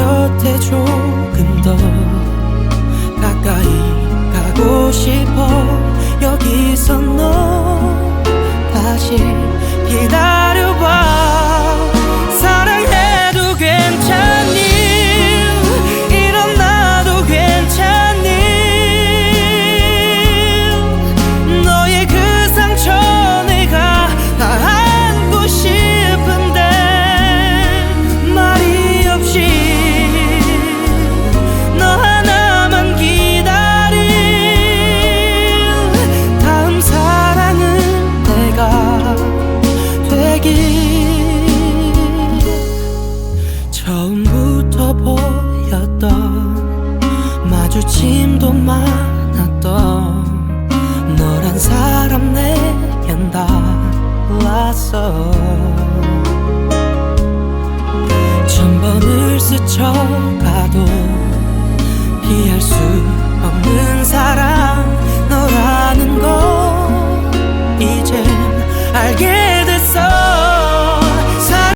곁에 조금 더 가까이 가고 싶어. 여기서 너 다시 기다려봐 되길 처음부터 보였던 마주침도 많았던 너란 사람 내겐 달랐어. 천 번을 스쳐가도 피할 수 없는 사랑 너라는 걸 이젠 알게